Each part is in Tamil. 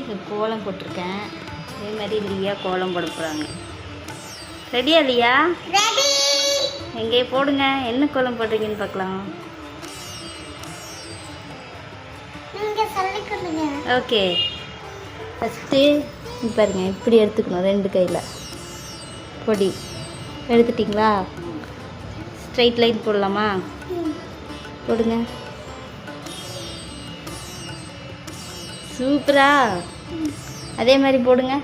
இங்கே கோலம் போட்டிருக்கேன். அதே மாதிரி லியா கோலம் போட போகிறாங்க ரெடியா லியா எங்கே போடுங்க. என்ன கோலம் போடுறீங்கன்னு பார்க்கலாம். ஓகே ஃபஸ்ட்டு பாருங்க இப்படி எடுத்துக்கணும் ரெண்டு கையில். பொடி. எடுத்துட்டிங்களா? ஸ்ட்ரைட் லைன் போடலாமா? போடுங்க. சூப்பரா. அதே மாதிரி போடுங்க.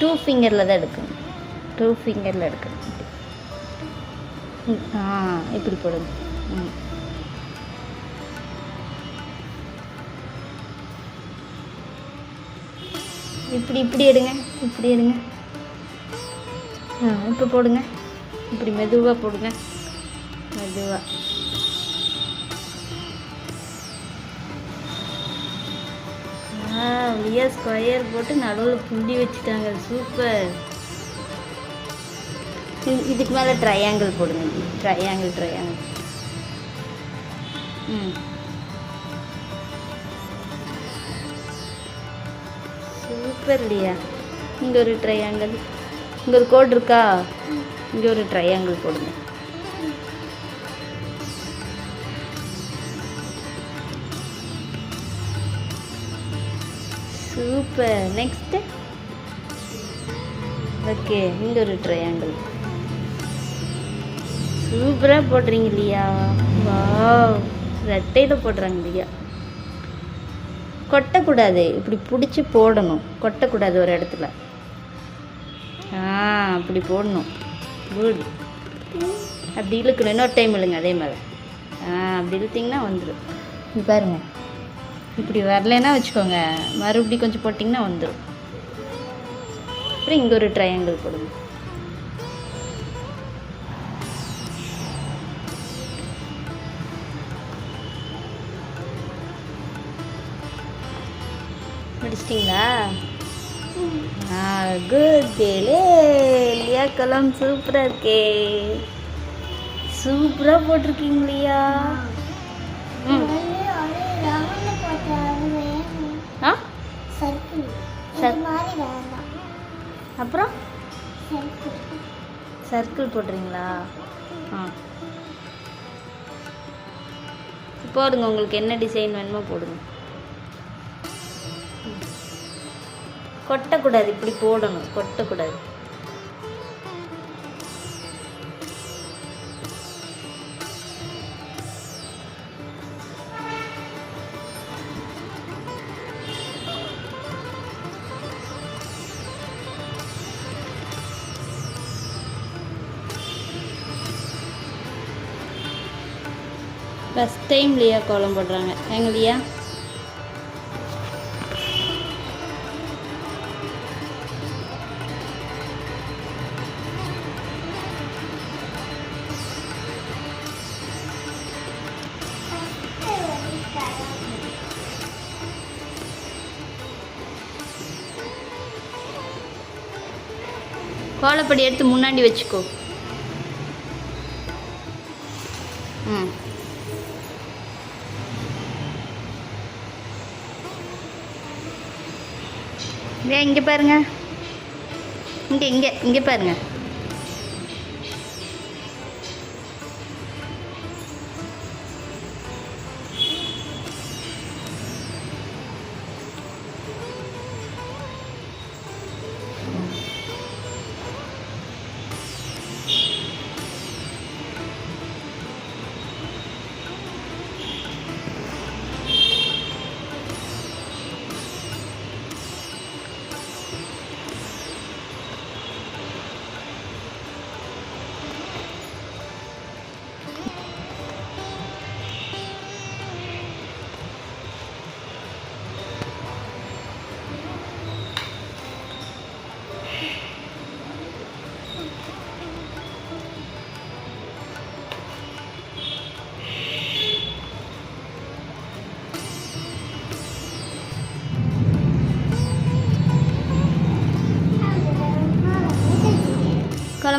டூ ஃபிங்கரில் தான் எடுக்கணும். டூ ஃபிங்கரில் எடுக்கணும். ஆ இப்படி போடுங்க. ம். இப்படி இப்படி எடுங்க. இப்படி எடுங்க. ஆ போடுங்க. இப்படி மெதுவாக போடுங்க. மெதுவாக ஆ ஸ்கொயர் போட்டு நடுவில் புள்ளி வச்சுட்டாங்க. சூப்பர். இதுக்கு மேலே ட்ரையாங்கிள் போடுங்க. ட்ரையாங்கிள் ட்ரையாங்கிள் ம். சூப்பர் இல்லையா இங்கே ஒரு ட்ரையாங்கிள் இங்கே ஒரு கோடு இருக்கா? இங்கே ஒரு ட்ரையாங்கிள் போடுங்க. சூப்பர் நெக்ஸ்ட்டு ஓகே இங்கே ஒரு ட்ரையாங்கிள் சூப்பராக போடுறீங்க இல்லையா? வாவ் ரெட்டையில் போடுறாங்க இல்லையா? கொட்டக்கூடாது. இப்படி பிடிச்சி போடணும். கொட்டக்கூடாது ஒரு இடத்துல. ஆ அப்படி போடணும். குட் அப்படி இழுக்கணும். இன்னொரு டைம் இழுங்க அதே மாதிரி. ஆ அப்படி இழுத்தீங்கன்னா வந்துடும் இங்க பாருங்க. இப்படி வரலைன்னா வச்சுக்கோங்க. மறுபடியும் கொஞ்சம் போட்டிங்கன்னா வந்துடும் அப்புறம் இங்கே ஒரு ட்ரையாங்கிள் போடுங்க. முடிச்சிட்டிங்களா? குட் கேளே கலாம் சூப்பராக இருக்கே. சூப்பராக போட்டிருக்கீங்களையா? ம். ஆ? அப்புறம்? சர்க்கிள் சர்க்கிள் போடுறீங்களா ஆ போடுங்க உங்களுக்கு என்ன டிசைன் வேணுமோ போடுங்க. கொட்டக்கூடாது இப்படி போடணும். கொட்டக்கூடாது. ஃபஸ்ட் டைம் லியா கோலம் போடுறாங்க. எங்க லியா? கோலப்படி எடுத்து முன்னாடி வச்சுக்கோ. ம். இதே இங்கே பாருங்க. இங்கே இங்கே இங்கே பாருங்க.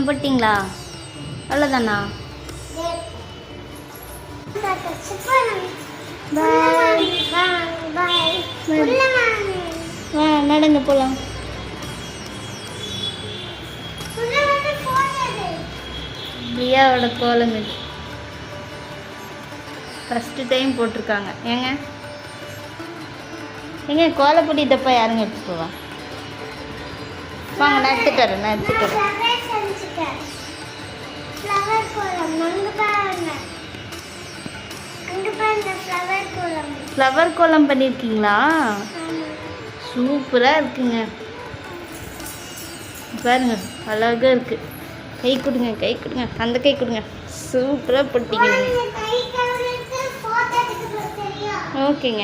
கோலம் போட்டிங்களா அவ்வளோதானா வா நடங்க போகலாம் பிரியாவோட கோலம் இது. ஃபஸ்ட்டு டைம் போட்டிருக்காங்க. ஏங்க? ஏங்க கோலப்பொடி டப்பா யாருங்க எடுத்து போவா? வாங்க நான் எடுத்துக்கிறேன் நான் எடுத்துக்கிறேன் ஃப்ளவர் கோலம் அங்க பாருங்க. அங்க பாருங்க ஃப்ளவர் கோலம் ஃப்ளவர் கோலம் பண்ணியிருக்கீங்களா சூப்பராக இருக்குங்க. பாருங்க அழகாக இருக்கு. கை கொடுங்க கை கொடுங்க அந்த கை கொடுங்க. சூப்பராக போட்டீங்க. ஓகேங்க.